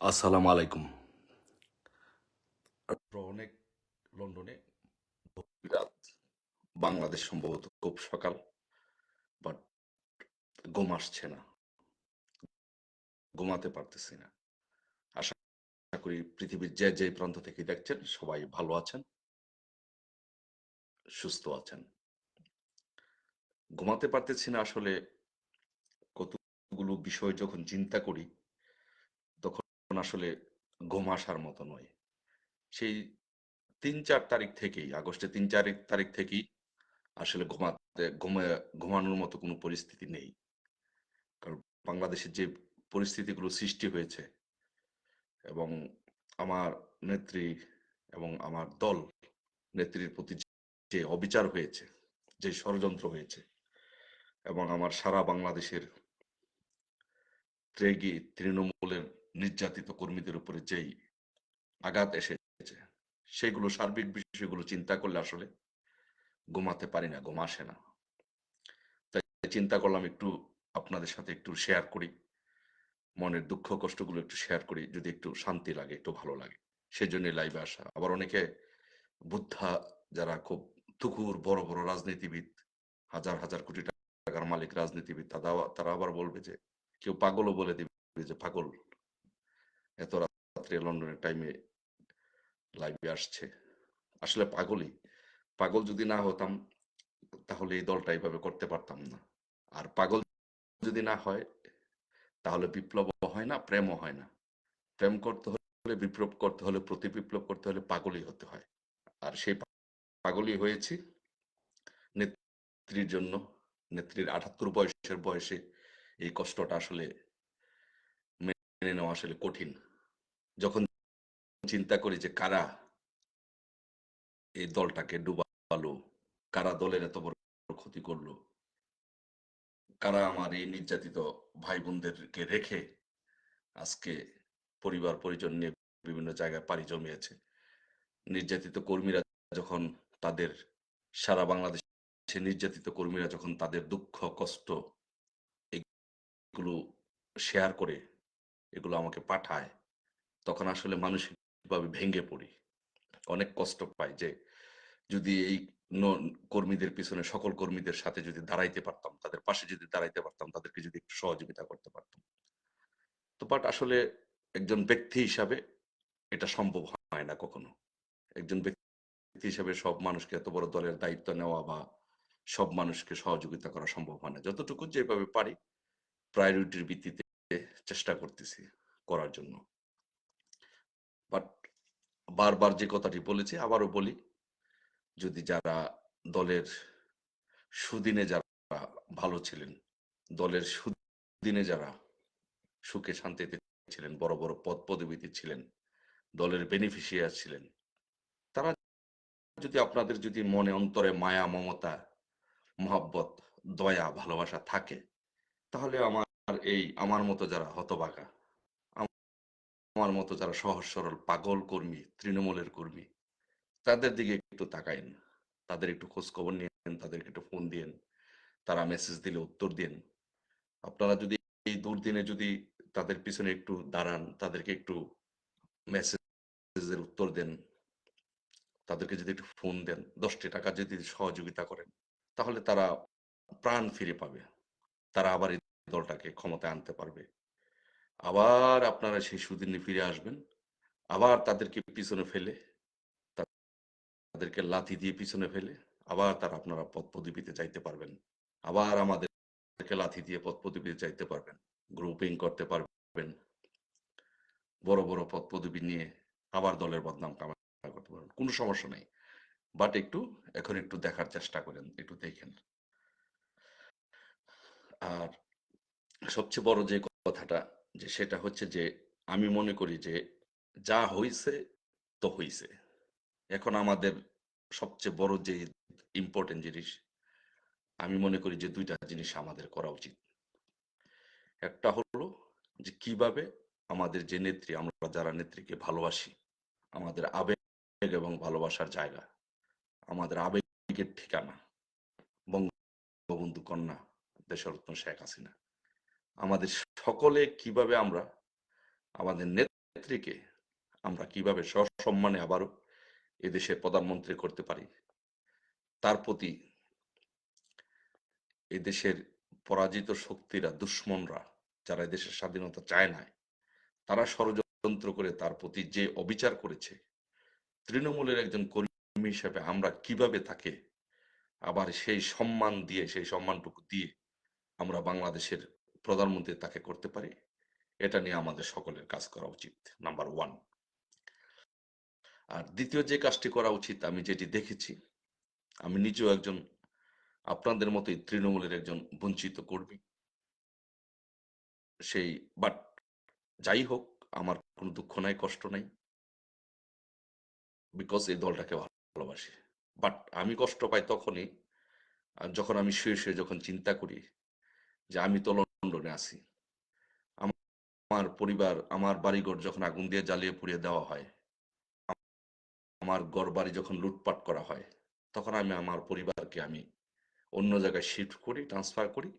আসসালামু আলাইকুম। অনেক লন্ডনে রাত। বাংলাদেশ সম্ভবত খুব সকাল বাট ঘুম আসছে না। ঘুমাতে পারতেছি না। আশা করি পৃথিবীর যে যে প্রান্ত থেকে দেখছেন, সবাই ভালো আছেন, সুস্থ আছেন। ঘুমাতে পারতেছি না আসলে। কতগুলো বিষয় যখন চিন্তা করি আসলে ঘুম আসার মতো নয়। সেই তিন চার তারিখ থেকেই, আগস্টের তিন চার তারিখ থেকেই আসলে ঘুমাতে, ঘুমে, ঘুমানোর মতো কোনো পরিস্থিতি নেই। কারণ বাংলাদেশের যে পরিস্থিতিগুলো সৃষ্টি হয়েছে এবং আমার নেত্রী এবং আমার দল, নেত্রীর প্রতি যে অবিচার হয়েছে, যে ষড়যন্ত্র হয়েছে এবং আমার সারা বাংলাদেশের ত্রেগী, তৃণমূলের নির্যাতিত কর্মীদের উপরে যেই আঘাত এসেছে, সেগুলো সার্বিক বিষয়গুলো চিন্তা করলে আসলে ঘুমাতে পারি না, ঘুম আসে না। তাই চিন্তা করলাম একটু আপনাদের সাথে একটু শেয়ার করি, মনের দুঃখ, কষ্টগুলো একটু শেয়ার করি, যদি একটু শান্তি লাগে, একটু ভালো লাগে। সেই জন্য লাইভে আসা। আবার অনেকে বুদ্ধা যারা খুব তুকুর বড় বড় রাজনীতিবিদ, হাজার হাজার কোটি টাকার মালিক, রাজনীতিবিদ তারা তারা আবার বলবে যে, কেউ পাগলও বলে দিবে যে, পাগল এত রাত্রে লন্ডনের টাইমে লাইভে আসছে। আসলে পাগলই। পাগল যদি না হতাম, তাহলে এই দলটা এইভাবে করতে পারতাম না। আর পাগল যদি না হয়, তাহলে বিপ্লব হয় না, প্রেমও হয় না। প্রেম করতে হলে বিপ্লব করতে হলে, প্রতি বিপ্লব করতে হলে পাগলই হতে হয়। আর সেই পাগলই হয়েছি নেত্রীর জন্য। নেত্রীর আটাত্তর বয়সের বয়সে এই কষ্টটা আসলে মেনে নেওয়া আসলে কঠিন। যখন চিন্তা করি যে কারা এই দলটাকে ডুবালো, কারা দলের এত বড় ক্ষতি করল, কারা আমার এই নির্যাতিত ভাই বোনদেরকে রেখে আজকে পরিবার পরিজন নিয়ে বিভিন্ন জায়গায় পাড়ি জমিয়েছে। নির্যাতিত কর্মীরা যখন তাদের সারা বাংলাদেশে নির্যাতিত কর্মীরা যখন তাদের দুঃখ, কষ্ট এগুলো শেয়ার করে, এগুলো আমাকে পাঠায় তখন আসলে মানসিকভাবে ভেঙে পড়ি? অনেক কষ্ট পাই যে যদি এই কর্মীদের পিছনে, সকল কর্মীদের সাথে যদি দাঁড়াইতে পারতাম, তাদের পাশে যদি দাঁড়াইতে পারতাম, তাদেরকে যদি একটু সহযোগিতা করতে পারতাম। তো বাট আসলে একজন ব্যক্তি হিসাবে এটা সম্ভব হয় না কখনো। একজন ব্যক্তি হিসাবে সব মানুষকে এত বড় দলের দায়িত্ব নেওয়া বা সব মানুষকে সহযোগিতা করা সম্ভব হয় না। যতটুকু যেভাবে পারি প্রায়োরিটির ভিত্তিতে চেষ্টা করতেছি করার জন্য। বাট বারবার যে কথাটি বলেছি, আবারও বলি, যদি যারা দলের সুদিনে যারা ভালো ছিলেন, দলের সুদিনে যারা সুখে শান্তিতে ছিলেন, বড় বড় পদ পদবীতে ছিলেন, দলের বেনিফিশিয়ার ছিলেন, তারা যদি আপনাদের যদি মনে, অন্তরে মায়া, মমতা, মহাব্বত, দয়া, ভালোবাসা থাকে, তাহলে আমার এই, আমার মতো যারা হতবাগা আমার মতো যারা সহজ, সরল, পাগল কর্মী, তৃণমূলের কর্মী, তাদের দিকে একটু তাকাইন। তাদের একটু খোঁজ খবর নিয়েন, তাদেরকে একটু ফোন দিয়েন, তারা মেসেজ দিলে উত্তর দিন আপনারা যদি এই দুর্দিনে যদি তাদের পিছনে একটু দাঁড়ান, তাদেরকে একটু মেসেজের উত্তর দেন, তাদেরকে যদি একটু ফোন দেন, দশটি টাকা যদি সহযোগিতা করেন, তাহলে তারা প্রাণ ফিরে পাবে। তারা আবার এই দলটাকে ক্ষমতায় আনতে পারবে। আবার আপনারা সেই সুদিনে ফিরে আসবেন। আবার তাদেরকে পিছনে ফেলে, তাদেরকে লাথি দিয়ে পিছনে ফেলে, আবার তারা আপনারা পদ পদবীতে চাইতে পারবেন। আবার আমাদেরকে লাথি দিয়ে পদ পদবীতে চাইতে পারবেন গ্রুপিং করতে পারবেন। বড় বড় পদ পদবী নিয়ে আবার দলের বদনাম কামাই করতে পারবেন, কোনো সমস্যা নেই। বাট একটু, এখন একটু দেখার চেষ্টা করেন, একটু দেখেন। আর সবচেয়ে বড় যে কথাটা যে সেটা হচ্ছে যে আমি মনে করি যে যা হইছে, তো হইছে। এখন আমাদের সবচেয়ে বড় যে ইম্পর্টেন্ট জিনিস, আমি মনে করি যে দুইটা জিনিস আমাদের করা উচিত। একটা হলো যে কীভাবে আমাদের যে নেত্রী, আমরা যারা নেত্রীকে ভালোবাসি, আমাদের আবেগ এবং ভালোবাসার জায়গা, আমাদের আবেগের ঠিকানা, বঙ্গবন্ধু কন্যা, দেশরত্ন শেখ হাসিনা। আমাদের সকলে কীভাবে আমরা, আমাদের নেত্রীকে আমরা কীভাবে সসম্মানে আবারও এদেশের প্রধানমন্ত্রী করতে পারি, তার প্রতি এদেশের পরাজিত শক্তিরা, দুশ্মনরা যারা এদেশের স্বাধীনতা চায় না তারা ষড়যন্ত্র করে তার প্রতি যে অবিচার করেছে, তৃণমূলের একজন কর্মী হিসেবে আমরা কীভাবে তাকে আবার সেই সম্মান দিয়ে, সেই সম্মানটুকু দিয়ে আমরা বাংলাদেশের প্রধানমন্ত্রী তাকে করতে পারে, এটা নিয়ে আমাদের সকলের কাজ করা উচিত নাম্বার ওয়ান আর দ্বিতীয় যে কাজটি করা উচিত, আমি যেটি দেখেছি, আমি নিজেও একজন, আপনাদের মতোই তৃণমূলের একজন বঞ্চিত কর্মী। সেই বাট যাই হোক, আমার কোনো দুঃখ নাই, কষ্ট নাই বিকজ এই দলটাকে ভালোবাসি। বাট আমি কষ্ট পাই তখনই যখন আমি শুয়ে শুয়ে যখন চিন্তা করি, যে আমি তো লন্ডনে আছি। আমার পরিবার, আমার বাড়িঘর যখন আগুন দিয়ে জ্বালিয়ে পুড়িয়ে দেওয়া হয়, আমার ঘর বাড়ি যখন লুটপাট করা হয়, তখন আমি আমার পরিবারকে আমি অন্য জায়গায় শিফট করি ট্রান্সফার করি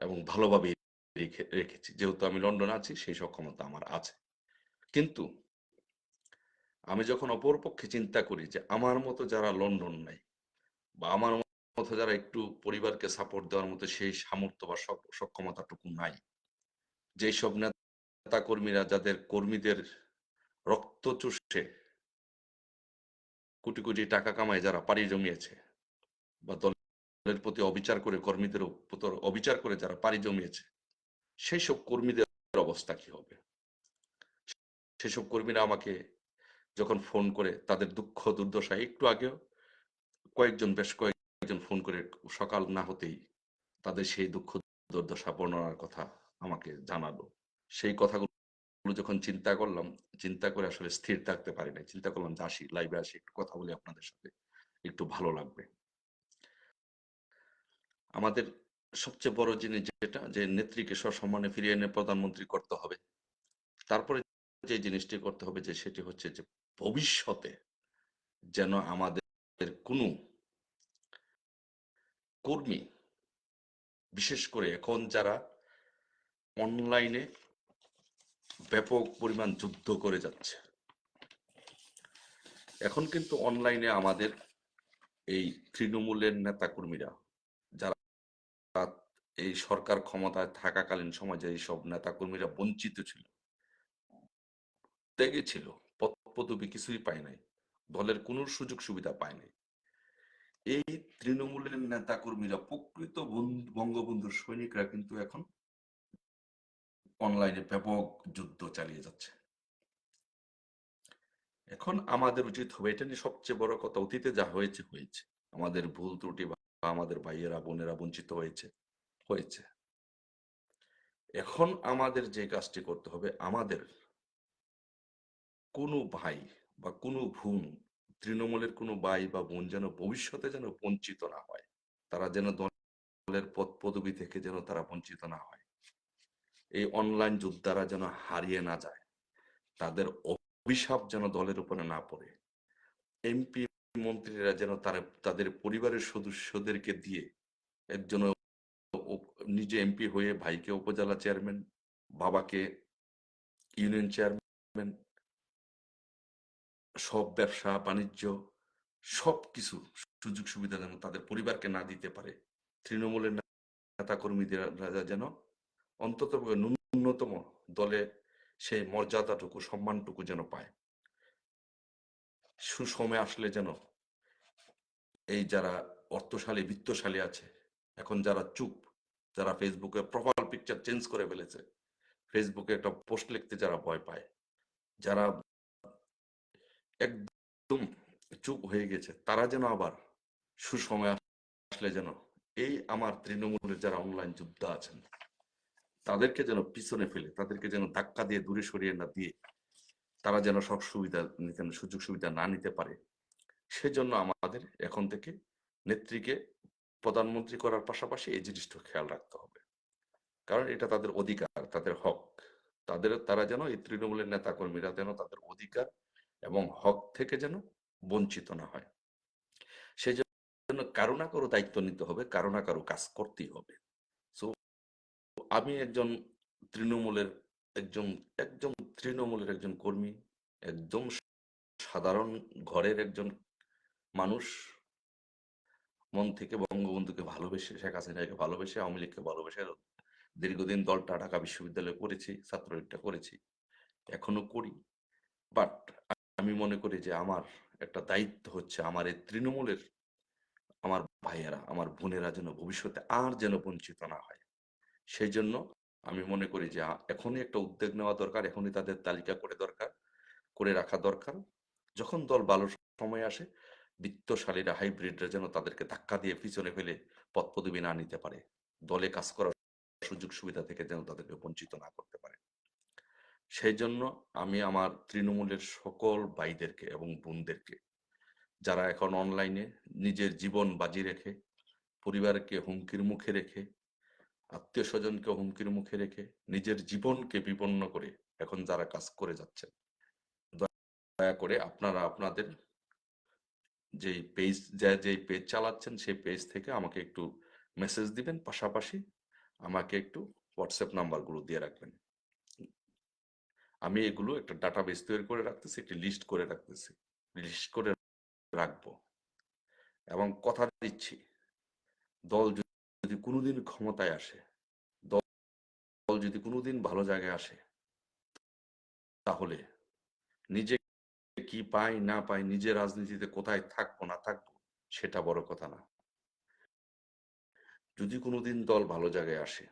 এবং ভালোভাবে রেখে, রেখেছি। যেহেতু আমি লন্ডনে আছি, সেই সক্ষমতা আমার আছে। কিন্তু আমি যখন অপরপক্ষে চিন্তা করি যে আমার মতো যারা লন্ডন নাই বা আমার মতো যারা একটু পরিবারকে সাপোর্ট দেওয়ার মতো সেই সামর্থ্য বা সক্ষমতাটুকু নাই। যেই সব নেতা কর্মীরা যাদের কর্মীদের রক্ত চুষে কোটি কোটি টাকা কামায় যারা পাড়ি জমিয়েছে বা দলের প্রতি অবিচার করে কর্মীদের অবিচার করে যারা পাড়ি জমিয়েছে সেই সব কর্মীদের অবস্থা কি হবে? সেসব কর্মীরা আমাকে যখন ফোন করে তাদের দুঃখ দুর্দশা একটু আগেও কয়েকজন বেশ কয়েকজন ফোন করে সকাল না হতেই তাদের সেই দুঃখ দুর্দশা বর্ণনার কথা আমাকে জানালো। সেই কথাগুলো যখন চিন্তা করলাম, চিন্তা করে আসলে স্থির থাকতে পারি না চিন্তা করলাম যে আসি লাইভে আসি, একটু কথা বলি আপনাদের সাথে, একটু ভালো লাগবে। আমাদের সবচেয়ে বড় জিনিস যেটা, যে নেত্রীকে সসম্মানে ফিরিয়ে এনে প্রধানমন্ত্রী করতে হবে। তারপরে যে জিনিসটি করতে হবে যে সেটি হচ্ছে যে ভবিষ্যতে যেন আমাদের কোনো কর্মী। বিশেষ করে এখন যারা অনলাইনে ব্যাপক পরিমাণ যুদ্ধ করে যাচ্ছে। এখন কিন্তু অনলাইনে আমাদের এই তৃণমূলের নেতাকর্মীরা যারা এই সরকার ক্ষমতায় থাকাকালীন সমাজে এইসব নেতাকর্মীরা বঞ্চিত ছিল, ত্যাগে ছিল পদ পদবি কিছুই পায় নাই, দলের কোনো সুযোগ সুবিধা পায় নাই। এই তৃণমূলের নেতাকর্মীরা, প্রকৃত বন- বঙ্গবন্ধুর সৈনিকরা কিন্তু এখন অনলাইনে ব্যাপক যুদ্ধ চালিয়ে যাচ্ছে। এখন আমাদের উচিত হবে, এটা নিয়ে সবচেয়ে বড় কথা, অতীতে যা হয়েছে হয়েছে। আমাদের ভুল ত্রুটি বা আমাদের ভাইয়েরা, বোনেরা বঞ্চিত হয়েছে হয়েছে। এখন আমাদের যে কাজটি করতে হবে, আমাদের কোনো ভাই বা কোনো বোন তৃণমূলের কোনো ভাই বা বোন যেন ভবিষ্যতে যেন বঞ্চিত না হয়। তারা যেন দলের পদ, পদবি থেকে যেন তারা বঞ্চিত না হয়। এই অনলাইন যোদ্ধারা যেন হারিয়ে না যায়। তাদের অভিশাপ যেন দলের উপরে না পড়ে। এমপি মন্ত্রীরা যেন তারা, তাদের পরিবারের সদস্যদেরকে দিয়ে একজন নিজে এমপি হয়ে ভাইকে উপজেলা চেয়ারম্যান বাবাকে ইউনিয়ন চেয়ারম্যান সব ব্যবসা, বাণিজ্য সব কিছু সুযোগ সুবিধা যেন তাদের পরিবারকে না দিতে পারে। তৃণমূলের নেতা কর্মীরা যেন অন্তত ন্যূনতম দলে সেই মর্যাদাটুকু, সম্মানটুকু যেন পায়। সুসময় আসলে যেন এই যারা অর্থশালী, বিত্তশালী আছে, এখন যারা চুপ, যারা ফেসবুকে প্রোফাইল পিকচার চেঞ্জ করে ফেলেছে ফেসবুকে একটা পোস্ট লিখতে যারা ভয় পায়, যারা একদম চুপ হয়ে গেছে। তারা যেন আবার সুসময় আসলে যেন এই আমার তৃণমূলের যারা অনলাইন যোদ্ধা আছেন, তাদেরকে যেন পিছনে ফেলে, তাদেরকে যেন ধাক্কা দিয়ে দূরে সরিয়ে না দিয়ে তারা যেন সব সুবিধা নিতে সুযোগ সুবিধা না নিতে পারে, সেজন্য আমাদের এখন থেকে নেত্রীকে প্রধানমন্ত্রী করার পাশাপাশি এই জিনিসটা খেয়াল রাখতে হবে। কারণ এটা তাদের অধিকার, তাদের হক। তাদের, তারা যেন এই তৃণমূলের নেতা কর্মীরা যেন তাদের অধিকার এবং হক থেকে যেন বঞ্চিত না হয়। সেই জন্য কারও না কারও দায়িত্ব নিতে হবে কারও না কারও কাজ করতেই হবে। সো আমি একজন তৃণমূলের, একজন একজন তৃণমূলের একজন কর্মী, একদম সাধারণ ঘরের একজন মানুষ। মন থেকে বঙ্গবন্ধুকে ভালোবেসে, শেখ হাসিনাকে ভালোবেসে, আওয়ামী লীগকে ভালোবেসে দীর্ঘদিন দলটা ঢাকা বিশ্ববিদ্যালয়ে করেছি, ছাত্রলীগটা করেছি, এখনও করি। বাট আমি মনে করি যে আমার একটা দায়িত্ব হচ্ছে আমার এই তৃণমূলের, আমার ভাইয়েরা, আমার বোনেরা যেন ভবিষ্যতে আর যেন বঞ্চিত না হয়। সেই জন্য আমি মনে করি যে এখনই একটা উদ্যোগ নেওয়া দরকার, এখনই তাদের তালিকা করে দরকার, করে রাখা দরকার। যখন দল ভালো সময় আসে, বিত্তশালীরা, হাইব্রিডরা যেন তাদেরকে ধাক্কা দিয়ে পিছনে ফেলে পদ পদবি না নিতে পারে। দলে কাজ করার সুযোগ সুবিধা থেকে যেন তাদেরকে বঞ্চিত না করতে পারে। সেই জন্য আমি আমার তৃণমূলের সকল ভাইদেরকে এবং বোনদেরকে, যারা এখন অনলাইনে নিজের জীবন বাজি রেখে, পরিবারকে হুমকির মুখে রেখে আত্মীয় স্বজনকে হুমকির মুখে রেখে নিজের জীবনকে বিপন্ন করে এখন যারা কাজ করে যাচ্ছেন, দয়া করে আপনারা আপনাদের যেই পেজ যে যেই পেজ চালাচ্ছেন সেই পেজ থেকে আমাকে একটু মেসেজ দিবেন, পাশাপাশি আমাকে একটু হোয়াটসঅ্যাপ নাম্বারগুলো দিয়ে রাখবেন। আমি এগুলো একটা ডাটাবেস তৈরি করে রাখতেছি, একটি লিস্ট করে রাখতেছি। লিস্ট করে রাখব এবং কথা দিচ্ছি। দল যদি কোনোদিন ক্ষমতায় আসে, দল যদি কোনোদিন ভালো জায়গায় আসে, তাহলে নিজে কি পাই, না পাই নিজের রাজনীতিতে কোথায় থাকব, না থাকব, সেটা বড় কথা না। যদি কোনোদিন দল ভালো জায়গায় আসে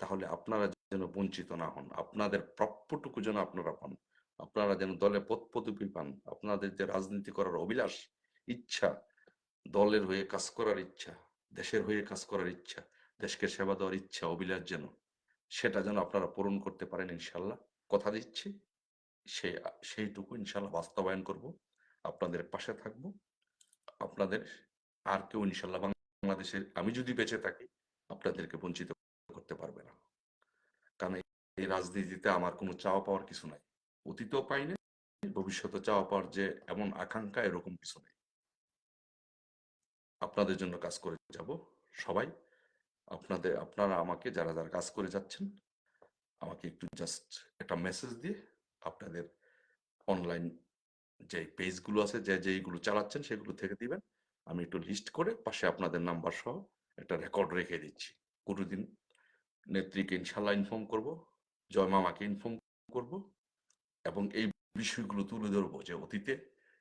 তাহলে আপনারা যেন বঞ্চিত না হন। আপনাদের প্রাপ্যটুকু যেন আপনারা পান। আপনারা যেন দলে পদ পান। আপনাদের যে রাজনীতি করার অভিলাষ, ইচ্ছা, দলের হয়ে কাজ করার ইচ্ছা, দেশের হয়ে কাজ করার ইচ্ছা, দেশকে সেবা দেওয়ার ইচ্ছা, অভিলাষ যেন, সেটা যেন আপনারা পূরণ করতে পারেন ইনশাল্লাহ। কথা দিচ্ছি সেই সেইটুকু ইনশাল্লাহ বাস্তবায়ন করব। আপনাদের পাশে থাকব। আপনাদের, আর কেউ ইনশাল্লাহ বাংলাদেশের, আমি যদি বেঁচে থাকি, আপনাদেরকে বঞ্চিত করতে পারবে না। কারণ এই রাজনীতিতে আমার কোনো চাওয়া পাওয়ার কিছু নাই। অতীতও পাই না ভবিষ্যতে চাওয়া পাওয়ার যে এমন আকাঙ্ক্ষা, এরকম কিছু নেই। আপনাদের জন্য কাজ করে যাব সবাই। আপনাদের, আপনারা আমাকে, যারা যারা কাজ করে যাচ্ছেন, আমাকে একটু জাস্ট একটা মেসেজ দিয়ে আপনাদের অনলাইন যে পেজগুলো আছে, যে, যেইগুলো চালাচ্ছেন, সেগুলো থেকে দিবেন। আমি একটু লিস্ট করে পাশে আপনাদের নাম্বার সহ একটা রেকর্ড রেখে দিচ্ছি। কোনোদিন নেত্রীকে ইনশাল্লাহ ইনফর্ম করব, জয় মামাকে ইনফর্ম করব এবং এই বিষয়গুলো তুলে ধরবো যে অতীতে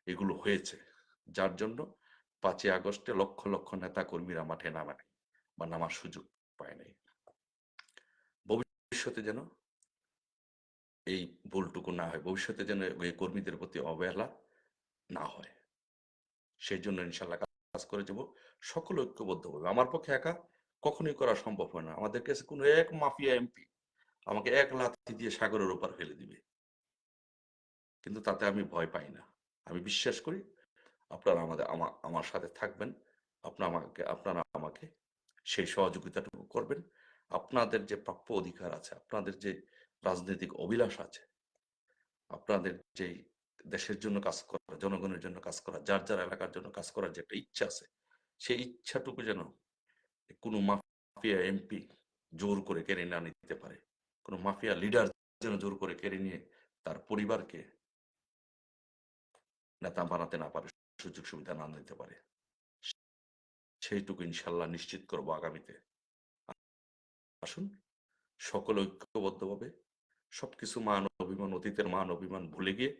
এগুলো হয়েছে। যার জন্য পাঁচই আগস্টে লক্ষ লক্ষ নেতা কর্মীরা মাঠে নামে নাই বা নামার সুযোগ পায় নাই ভবিষ্যতে যেন এই ভুলটুকু না হয়, ভবিষ্যতে যেন এই কর্মীদের প্রতি অবহেলা না হয়। সেই জন্য ইনশাল্লাহ কাজ করে যাব, সকল ঐক্যবদ্ধভাবে। আমার পক্ষে একা কখনোই করা সম্ভব হয় না। আমাদের কাছে কোনো এক মাফিয়া এমপি আমাকে এক লাথি দিয়ে সাগরের ওপার ফেলে দিবে। কিন্তু তাতে আমি ভয় পাই না। আমি বিশ্বাস করি আপনারা আমাদের, আমা- আমার সাথে থাকবেন। আপনারা আমাকে আপনারা আমাকে সেই সহযোগিতাটুকু করবেন। আপনাদের যে প্রাপ্য অধিকার আছে, আপনাদের যে রাজনৈতিক অভিলাষ আছে, আপনাদের যে দেশের জন্য কাজ করা, জনগণের জন্য কাজ করা, যার যার এলাকার জন্য কাজ করার যে একটা ইচ্ছা আছে, সেই ইচ্ছাটুকু যেন কোনো মাফিয়া এমপি জোর করে কেড়ে না নিতে পারে। কোনো মাফিয়া লিডার যেন জোর করে কেড়ে নিয়ে তার পরিবারকে নেতা বানাতে না পারে, সুযোগ সুবিধা না নিতে পারে। সেইটুকু ইনশাল্লাহ নিশ্চিত করব আগামীতে। আসুন, সকল ঐক্যবদ্ধভাবে সবকিছু মান অভিমান, অতীতের মান অভিমান ভুলে গিয়ে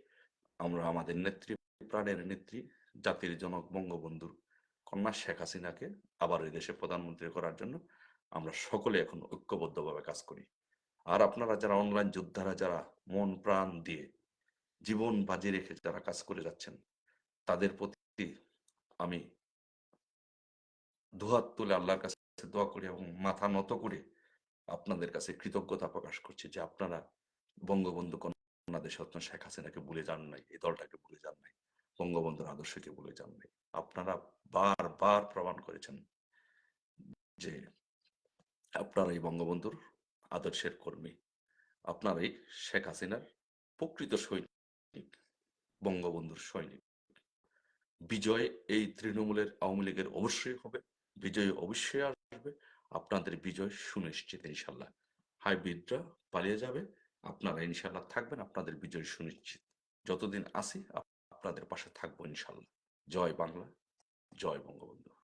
আমরা আমাদের নেত্রী, প্রাণের নেত্রী, জাতির জনক, বঙ্গবন্ধুর কন্যা শেখ হাসিনাকে আবার এই দেশে প্রধানমন্ত্রী করার জন্য আমরা সকলে এখন ঐক্যবদ্ধভাবে কাজ করি। আর আপনারা যারা অনলাইন যোদ্ধারা, যারা মন প্রাণ দিয়ে জীবন বাজি রেখে যারা কাজ করে যাচ্ছেন, তাদের প্রতি আমি দুহাত তুলে আল্লাহর কাছে দোয়া করি এবং মাথা নত করে আপনাদের কাছে কৃতজ্ঞতা প্রকাশ করছি যে আপনারা বঙ্গবন্ধু কন্যা দেশরত্ন শেখ হাসিনাকে ভুলে যান নাই, এই দলটাকে ভুলে যান নাই, বঙ্গবন্ধুর আদর্শকে ভুলে যান নাই। আপনারা বারবার প্রমাণ করেছেন যে আপনারা এই বঙ্গবন্ধুর আদর্শের কর্মী আপনারাই শেখ হাসিনার প্রকৃত সৈনিক, বঙ্গবন্ধুর সৈনিক। বিজয় এই তৃণমূলের আওয়ামী লীগের অবশ্যই হবে, বিজয় অবশ্যই আসবে, আপনাদের বিজয় সুনিশ্চিত ইনশাল্লাহ। হাইব্রিডরা পালিয়ে যাবে, আপনারা ইনশাল্লাহ থাকবেন, আপনাদের বিজয় সুনিশ্চিত। যতদিন আসি আপনাদের পাশে থাকব ইনশাল্লাহ। জয় বাংলা। জয় বঙ্গবন্ধু।